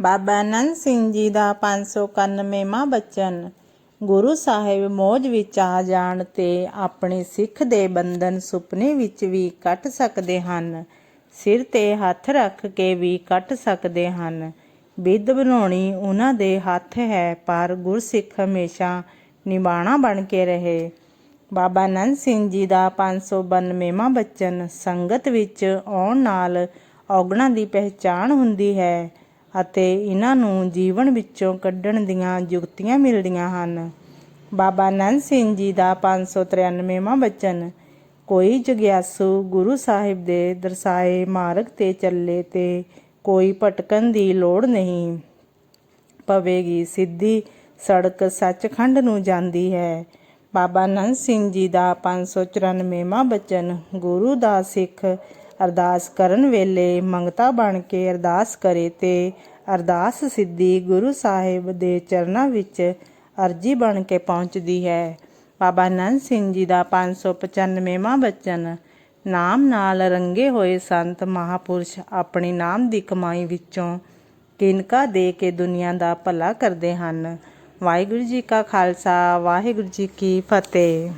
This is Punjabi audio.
ਬਾਬਾ ਨੰਦ ਸਿੰਘ ਜੀ ਦਾ 591ਵਾਂ ਬਚਨ। ਗੁਰੂ ਸਾਹਿਬ ਮੋਜ ਵਿੱਚ ਆ ਜਾਣ ਤੇ ਆਪਣੇ ਸਿੱਖ ਦੇ ਬੰਧਨ ਸੁਪਨੇ ਵਿੱਚ ਵੀ ਕੱਟ ਸਕਦੇ ਹਨ। ਸਿਰ ਤੇ ਹੱਥ ਰੱਖ ਕੇ ਵੀ ਕੱਟ ਸਕਦੇ ਹਨ। ਬਿੱਦ ਬਣਾਉਣੀ ਉਹਨਾਂ ਦੇ ਹੱਥ ਹੈ, ਪਰ ਗੁਰਸਿੱਖ ਹਮੇਸ਼ਾ ਨਿਬਾਣਾ ਬਣ ਕੇ ਰਹੇ। ਬਾਬਾ ਨੰਦ ਸਿੰਘ ਜੀ ਦਾ 592ਵਾਂ ਬਚਨ ਸੰਗਤ ਵਿੱਚ ਆਉਣ ਨਾਲ ਔਗਣਾਂ ਦੀ ਪਹਿਚਾਣ ਹੁੰਦੀ ਹੈ। ਅਤੇ ਇਹਨਾਂ ਨੂੰ ਜੀਵਨ ਵਿੱਚੋਂ ਕੱਢਣ ਦੀਆਂ ਯੁਕਤੀਆਂ ਮਿਲਦੀਆਂ ਹਨ। ਬਾਬਾ ਨੰਦ ਸਿੰਘ ਜੀ ਦਾ 593ਵਾਂ ਬਚਨ ਕੋਈ ਜਗਿਆਸੂ ਗੁਰੂ ਸਾਹਿਬ ਦੇ ਦਰਸਾਏ ਮਾਰਗ ਤੇ ਚੱਲੇ ਤੇ ਕੋਈ ਭਟਕਣ ਦੀ ਲੋੜ ਨਹੀਂ। ਪਵੇਗੀ ਸਿੱਧੀ ਸੜਕ ਸੱਚਖੰਡ ਨੂੰ ਜਾਂਦੀ ਹੈ। ਬਾਬਾ ਨੰਦ ਸਿੰਘ ਜੀ ਦਾ 594ਵਾਂ ਬਚਨ ਗੁਰੂ ਦਾ ਸਿੱਖ ਅਰਦਾਸ ਕਰਨ ਵੇਲੇ ਮੰਗਤਾ ਬਣ ਕੇ ਅਰਦਾਸ ਕਰੇ ਤੇ ਅਰਦਾਸ ਸਿੱਧੀ ਗੁਰੂ ਸਾਹਿਬ ਦੇ ਚਰਨਾਂ ਵਿੱਚ ਅਰਜੀ ਬਣ ਕੇ ਪਹੁੰਚਦੀ ਹੈ। ਬਾਬਾ ਨੰਦ ਸਿੰਘ ਜੀ ਦਾ 595ਵਾਂ ਬਚਨ, ਨਾਮ ਨਾਲ ਰੰਗੇ ਹੋਏ ਸੰਤ ਮਹਾਪੁਰਸ਼ ਆਪਣੀ ਨਾਮ ਦੀ ਕਮਾਈ ਵਿੱਚੋਂ ਕਿਨਕਾ ਦੇ ਕੇ ਦੁਨੀਆ ਦਾ ਭਲਾ ਕਰਦੇ ਹਨ। ਵਾਹਿਗੁਰੂ ਜੀ ਕਾ ਖਾਲਸਾ, ਵਾਹਿਗੁਰੂ ਜੀ ਕੀ ਫਤਿਹ।